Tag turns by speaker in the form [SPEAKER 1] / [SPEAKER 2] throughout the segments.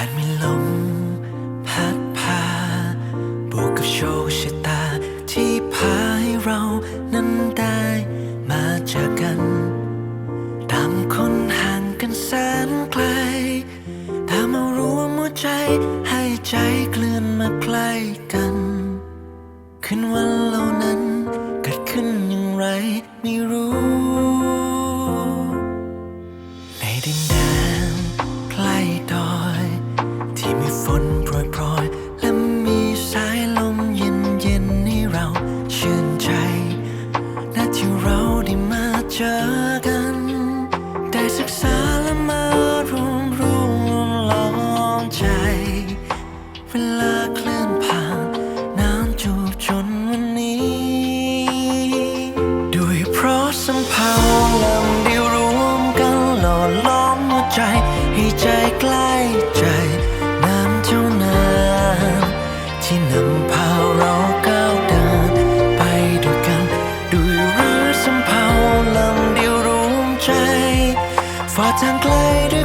[SPEAKER 1] อาจมีลมพัดพา บวกกับโชคชะตา ที่พาให้เรานั้นได้มาเจอกัน ตามคนห่างกันแสนไกลตามมารวมหัวใจให้ใจเคลื่อนมาใกล้กันคืนวันเหล่านั้นเกิดขึ้นอย่างไรไม่รู้ ในดินแดนใกล้ ให้ใจใกล้ใจ น้ำเท่านั้นที่นำพาเราก้าวเดิน ไปด้วยกัน ด้วยรือสัมพันธ์ลำเดียวรวมใจฝ่าทางไกลด้วย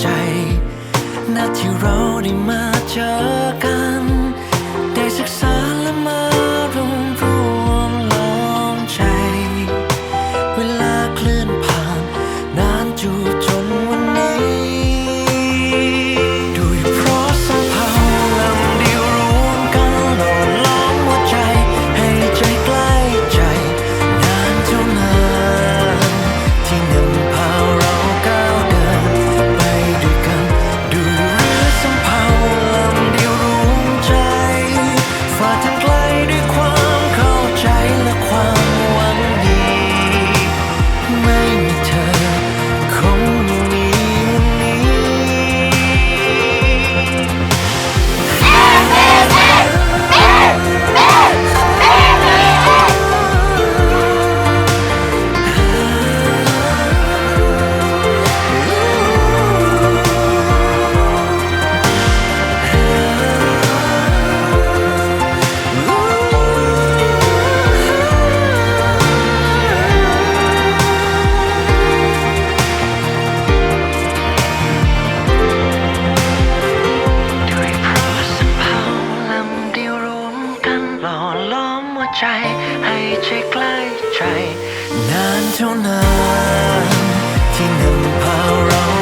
[SPEAKER 1] ใจนาที่เราได้มาเจอกัน ใจ ให้ใจใกล้ใจ นานเท่านานที่นำพาเรา